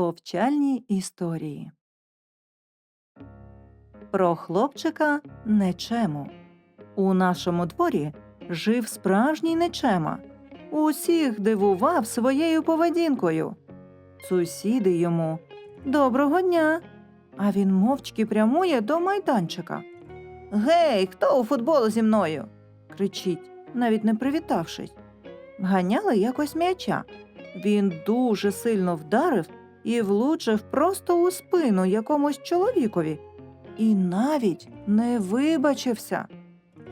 Повчальні історії. Про хлопчика Нечему. У нашому дворі жив справжній Нечема. Усіх дивував своєю поведінкою. Сусіди йому Доброго дня. А він мовчки прямує до майданчика. Гей, хто у футбол зі мною? кричить, навіть не привітавшись. Ганяли якось м'яча. Він дуже сильно вдарив і влучив просто у спину якомусь чоловікові. І навіть не вибачився.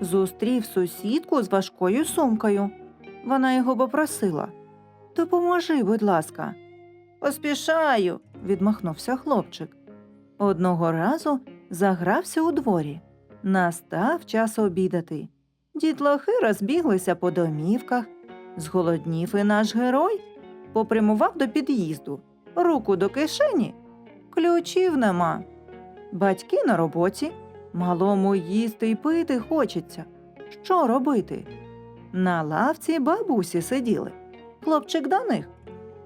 Зустрів сусідку з важкою сумкою. Вона його попросила Допоможи, будь ласка. Поспішаю, відмахнувся хлопчик. Одного разу загрався у дворі. Настав час обідати. Дітлахи розбіглися по домівках. Зголоднів і наш герой попрямував до під'їзду, руку до кишені, ключів нема. Батьки на роботі, малому їсти й пити хочеться. Що робити? На лавці бабусі сиділи. Хлопчик до них.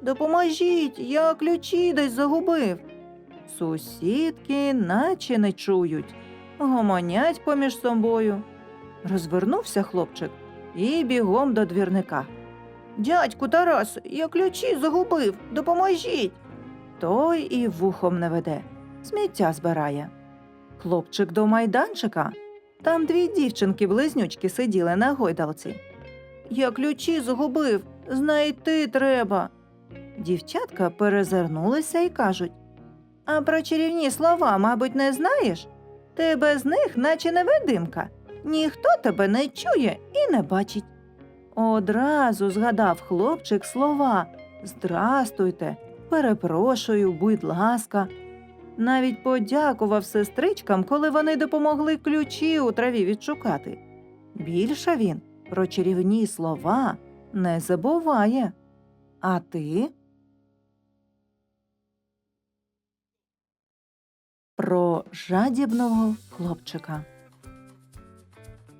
Допоможіть, я ключі десь загубив. Сусідки наче не чують, гомонять поміж собою. Розвернувся хлопчик і бігом до двірника. Дядьку Тарас, я ключі загубив, допоможіть. Той і вухом не веде, сміття збирає. Хлопчик до майданчика. Там дві дівчинки-близнючки сиділи на гойдалці. Я ключі загубив, знайти треба. Дівчатка перезирнулися і кажуть А про чарівні слова, мабуть, не знаєш? Ти без них, наче невидимка. Ніхто тебе не чує і не бачить. Одразу згадав хлопчик слова Здрастуйте, перепрошую, будь ласка. Навіть подякував сестричкам, коли вони допомогли ключі у траві відшукати. Більше він про чарівні слова не забуває. А ти? Про жадібного хлопчика.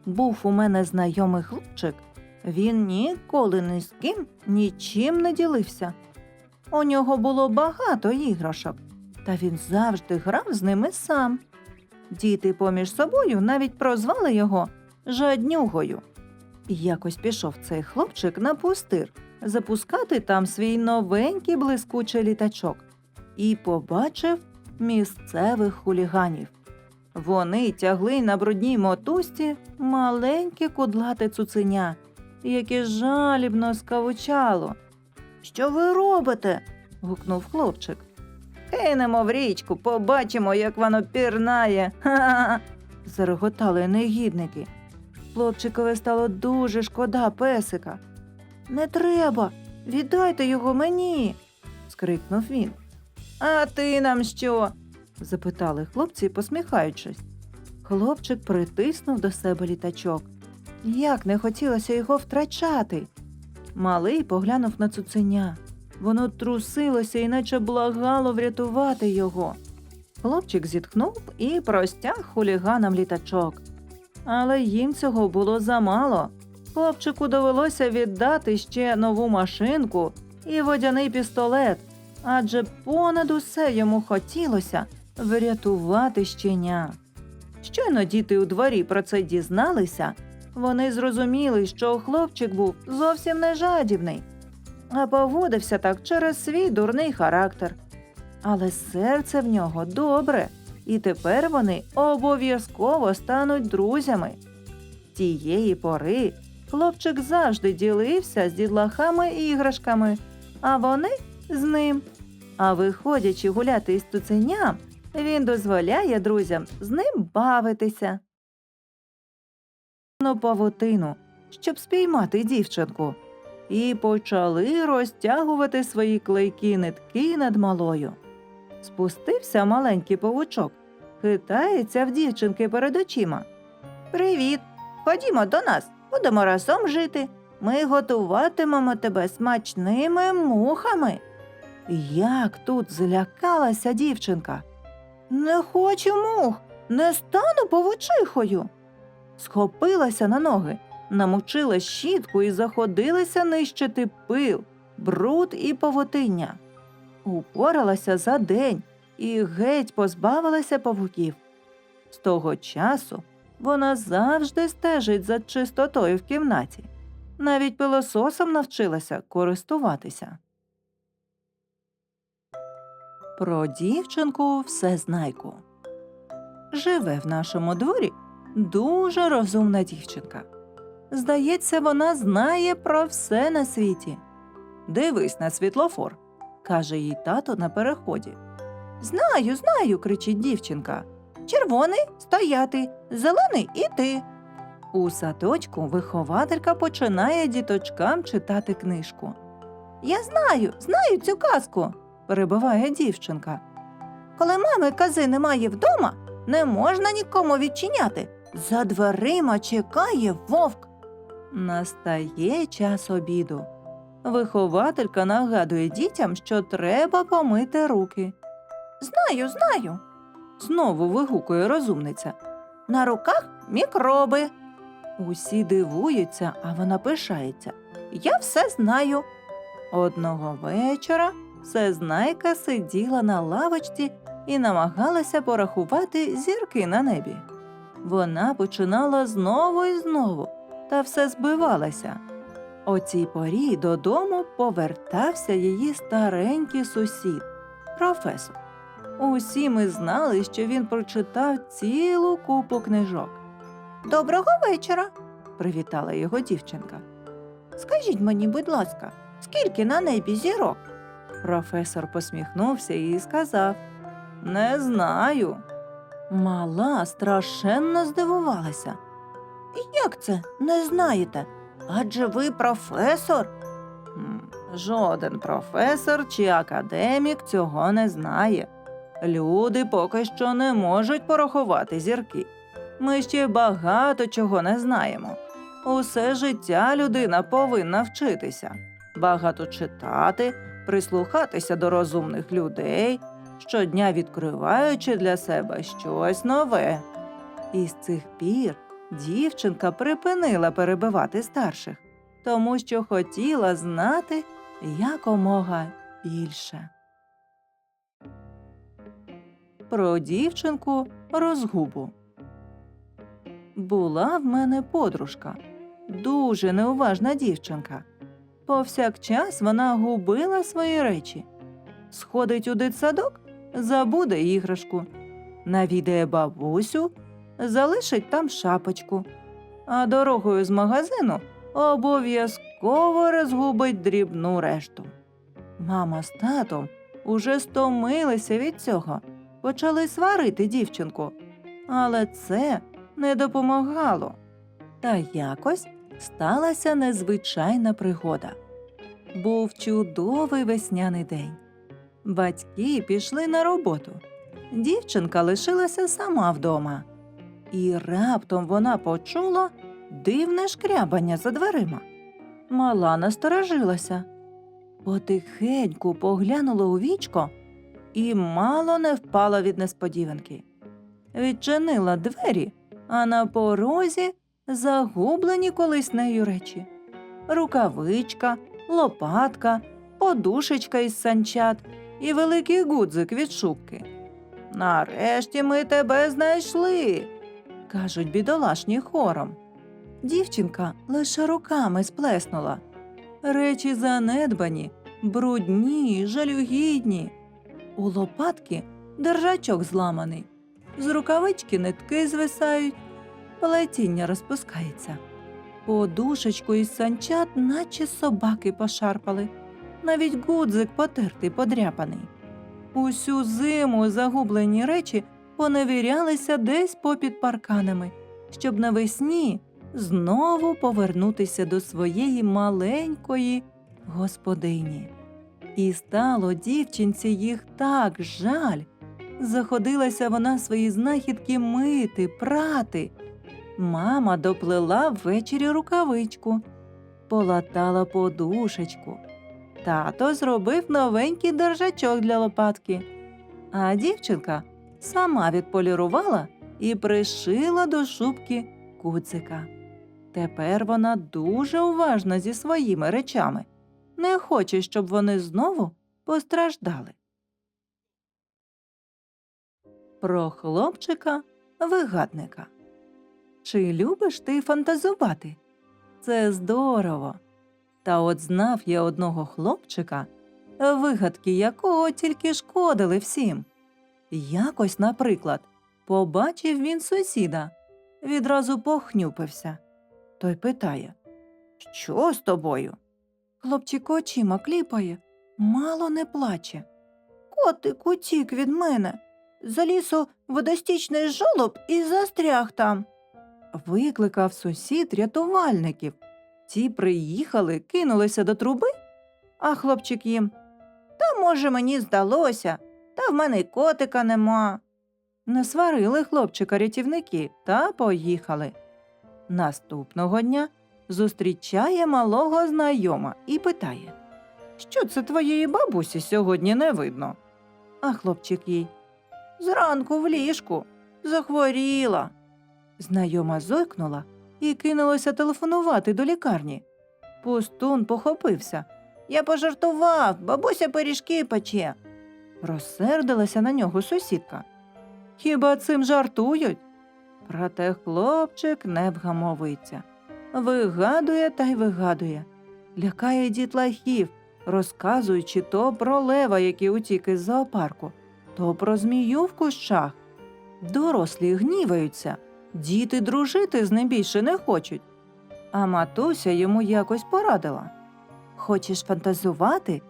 Був у мене знайомий хлопчик. Він ніколи ні з ким нічим не ділився. У нього було багато іграшок, та він завжди грав з ними сам. Діти поміж собою навіть прозвали його жаднюгою. Якось пішов цей хлопчик на пустир запускати там свій новенький блискучий літачок і побачив місцевих хуліганів. Вони тягли на брудній мотузці маленьке кудлате цуценя, яке жалібно скавучало. Що ви робите? гукнув хлопчик. Кинемо в річку, побачимо, як воно пірнає. Ха-ха. зареготали негідники. Хлопчикові стало дуже шкода песика. Не треба, віддайте його мені. скрикнув він. А ти нам що? запитали хлопці, посміхаючись. Хлопчик притиснув до себе літачок. Як не хотілося його втрачати. Малий поглянув на цуценя. Воно трусилося і наче благало врятувати його. Хлопчик зітхнув і простяг хуліганам літачок. Але їм цього було замало. Хлопчику довелося віддати ще нову машинку і водяний пістолет, адже понад усе йому хотілося врятувати щеня. Щойно діти у дворі про це дізналися, вони зрозуміли, що хлопчик був зовсім не жадібний, а поводився так через свій дурний характер. Але серце в нього добре, і тепер вони обов'язково стануть друзями. Тієї пори хлопчик завжди ділився з дідлахами і іграшками, а вони з ним. А виходячи гуляти із туценям, він дозволяє друзям з ним бавитися. Ну, павутину, щоб спіймати дівчинку, і почали розтягувати свої клейкі нитки над малою. Спустився маленький павучок, хитається в дівчинки перед очима. Привіт! Ходімо до нас, будемо разом жити. Ми готуватимемо тебе смачними мухами. Як тут злякалася дівчинка. Не хочу мух, не стану павучихою. Схопилася на ноги, намочила щітку і заходилася нищити пил, бруд і павутиння. упоралася за день і геть позбавилася павуків. З того часу вона завжди стежить за чистотою в кімнаті. Навіть пилососом навчилася користуватися. Про дівчинку всезнайку. Живе в нашому дворі дуже розумна дівчинка. Здається, вона знає про все на світі. Дивись на світлофор, каже їй тато на переході. Знаю, знаю, кричить дівчинка. Червоний стояти, зелений іти. У садочку вихователька починає діточкам читати книжку. Я знаю, знаю цю казку, перебиває дівчинка. Коли мами кази немає вдома, не можна нікому відчиняти. За дверима чекає вовк. Настає час обіду. Вихователька нагадує дітям, що треба помити руки. Знаю, знаю. Знову вигукує розумниця. На руках мікроби. Усі дивуються, а вона пишається. Я все знаю. Одного вечора всезнайка сиділа на лавочці і намагалася порахувати зірки на небі. Вона починала знову і знову, та все збивалася. О цій порі додому повертався її старенький сусід, професор. Усі ми знали, що він прочитав цілу купу книжок. Доброго вечора, привітала його дівчинка. Скажіть мені, будь ласка, скільки на небі зірок? Професор посміхнувся і сказав Не знаю. Мала страшенно здивувалася. Як це не знаєте? Адже ви професор? Жоден професор чи академік цього не знає. Люди поки що не можуть порахувати зірки. Ми ще багато чого не знаємо. Усе життя людина повинна вчитися, багато читати, прислухатися до розумних людей, щодня відкриваючи для себе щось нове. І з цих пір дівчинка припинила перебивати старших, тому що хотіла знати якомога більше. Про дівчинку розгубу. Була в мене подружка, дуже неуважна дівчинка. Повсякчас вона губила свої речі. Сходить у дитсадок, забуде іграшку, навідає бабусю, залишить там шапочку, а дорогою з магазину обов'язково розгубить дрібну решту. Мама з татом уже стомилися від цього, почали сварити дівчинку, але це не допомагало. Та якось сталася незвичайна пригода. Був чудовий весняний день. Батьки пішли на роботу. Дівчинка лишилася сама вдома. І раптом вона почула дивне шкрябання за дверима. Мала насторожилася. Потихеньку поглянула у вічко і мало не впала від несподіванки. Відчинила двері, а на порозі загублені колись нею речі. Рукавичка, лопатка, подушечка із санчат і великий гудзик від шубки. Нарешті ми тебе знайшли, кажуть бідолашні хором. Дівчинка лише руками сплеснула. Речі занедбані, брудні, жалюгідні. У лопатки держачок зламаний, з рукавички нитки звисають, плетіння розпускається. Подушечку із санчат, наче собаки пошарпали, навіть гудзик потертий, подряпаний. Усю зиму загублені речі поневірялися десь попід парканами, щоб навесні знову повернутися до своєї маленької господині. І стало дівчинці їх так жаль. Заходилася вона свої знахідки мити, прати. Мама доплела ввечері рукавичку, полатала подушечку. Тато зробив новенький держачок для лопатки, а дівчинка сама відполірувала і пришила до шубки куцика. Тепер вона дуже уважна зі своїми речами, не хоче, щоб вони знову постраждали. Про хлопчика вигадника. Чи любиш ти фантазувати? Це здорово! Та от знав я одного хлопчика, вигадки якого тільки шкодили всім. Якось, наприклад, побачив він сусіда, відразу похнюпився. Той питає Що з тобою? Хлопчик очима кліпає, мало не плаче. Котик утік від мене. Заліз у водостічний жолоб і застряг там. Викликав сусід рятувальників. Ті приїхали, кинулися до труби, а хлопчик їм Та, може, мені здалося, та в мене й котика нема. Не сварили хлопчика рятівники та поїхали. Наступного дня зустрічає малого знайома і питає Що це твоєї бабусі сьогодні не видно? А хлопчик їй Зранку в ліжку захворіла. Знайома зойкнула і кинулася телефонувати до лікарні. Пустун похопився. Я пожартував, бабуся пиріжки пече. Розсердилася на нього сусідка. Хіба цим жартують? Проте хлопчик не вгамовується. Вигадує та й вигадує, лякає дітлахів, розказуючи то про лева, який утік із зоопарку, то про змію в кущах. Дорослі гніваються, діти дружити з ним більше не хочуть. А матуся йому якось порадила Хочеш фантазувати?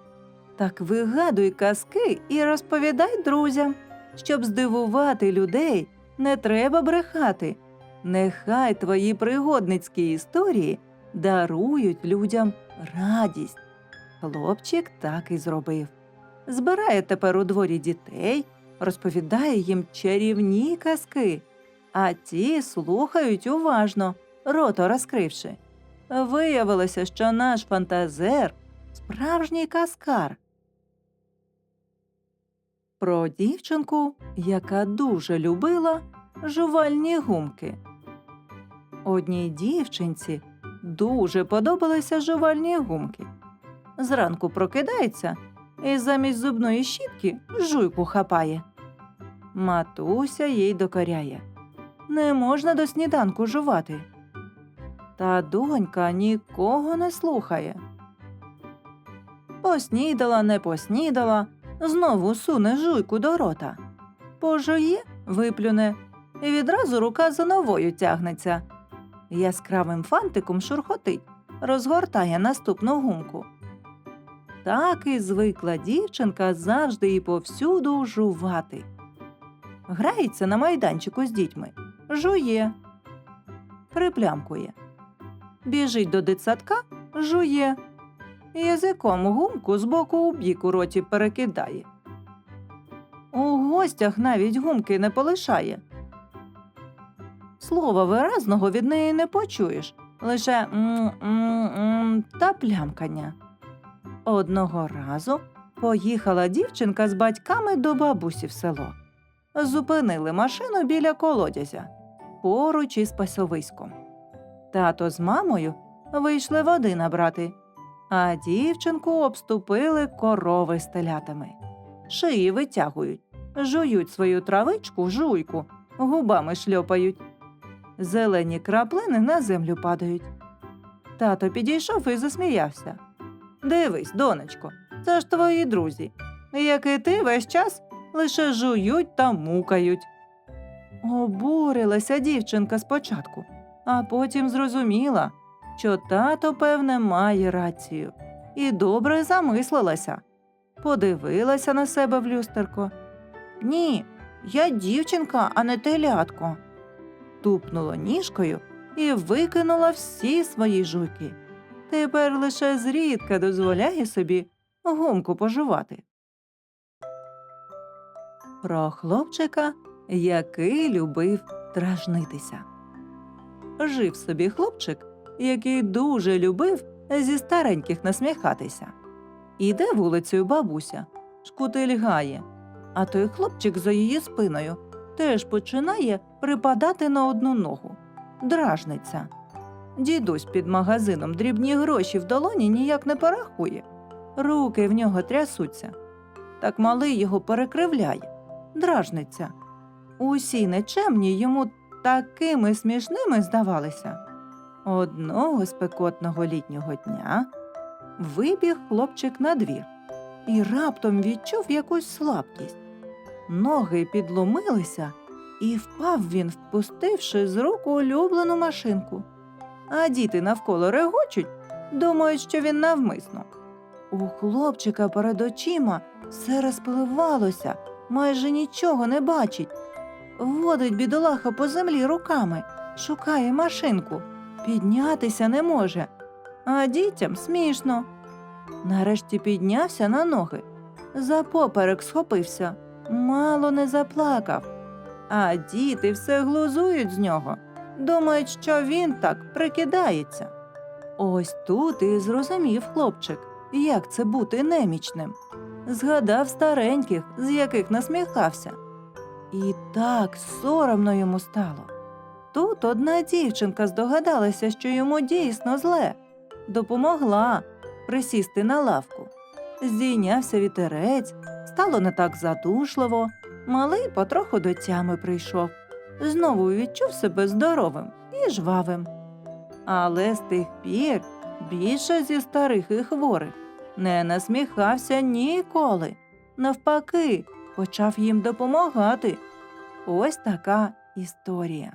Так вигадуй казки і розповідай друзям. Щоб здивувати людей, не треба брехати. Нехай твої пригодницькі історії дарують людям радість. Хлопчик так і зробив. Збирає тепер у дворі дітей, розповідає їм чарівні казки, а ті слухають уважно, рота розкривши. Виявилося, що наш фантазер справжній казкар. Про дівчинку, яка дуже любила жувальні гумки. Одній дівчинці дуже подобалися жувальні гумки. Зранку прокидається і замість зубної щітки жуйку хапає. Матуся їй докоряє. Не можна до сніданку жувати. Та донька нікого не слухає. Поснідала, не поснідала, знову суне жуйку до рота. Пожує, виплюне, і відразу рука за новою тягнеться. Яскравим фантиком шурхотить, розгортає наступну гумку. Так і звикла дівчинка завжди і повсюду жувати. Грається на майданчику з дітьми, жує, приплямкує. Біжить до дитсадка, жує, язиком гумку з боку у бік у роті перекидає. У гостях навіть гумки не полишає. Слова виразного від неї не почуєш, лише м-м-м та плямкання. Одного разу поїхала дівчинка з батьками до бабусі в село. Зупинили машину біля колодязя поруч із пасовиськом. Тато з мамою вийшли води набрати, а дівчинку обступили корови з телятами. Шиї витягують, жують свою травичку, жуйку, губами шльопають. Зелені краплини на землю падають. Тато підійшов і засміявся. Дивись, донечко, це ж твої друзі, як і ти весь час лише жують та мукають. Обурилася дівчинка спочатку, а потім зрозуміла, що тато, певне, має рацію, і добре замислилася. Подивилася на себе в люстерко. Ні, я дівчинка, а не телятко. Тупнула ніжкою і викинула всі свої жуйки. Тепер лише зрідка дозволяє собі гумку пожувати. Про хлопчика, який любив дражнитися. Жив собі хлопчик, який дуже любив зі стареньких насміхатися. Іде вулицею бабуся, шкутильгає, а той хлопчик за її спиною теж починає припадати на одну ногу, дражниться. Дідусь під магазином дрібні гроші в долоні ніяк не порахує. Руки в нього трясуться. Так малий його перекривляє, дражниться. Усі нечемні йому такими смішними здавалися. Одного спекотного літнього дня вибіг хлопчик на двір і раптом відчув якусь слабкість. Ноги підломилися, і впав він, впустивши з рук улюблену машинку. А діти навколо регочуть, думають, що він навмисно. У хлопчика перед очима все розпливалося, майже нічого не бачить. Водить бідолаха по землі руками, шукає машинку, піднятися не може, а дітям смішно. Нарешті піднявся на ноги, за поперек схопився, мало не заплакав. А діти все глузують з нього, думають, що він так прикидається. Ось тут і зрозумів хлопчик, як це бути немічним. Згадав стареньких, з яких насміхався. І так соромно йому стало. Тут одна дівчинка здогадалася, що йому дійсно зле, допомогла присісти на лавку. Здійнявся вітерець, стало не так задушливо, малий потроху до тями прийшов, знову відчув себе здоровим і жвавим. Але з тих пір більше зі старих і хворих не насміхався ніколи. Навпаки, почав їм допомагати. Ось така історія.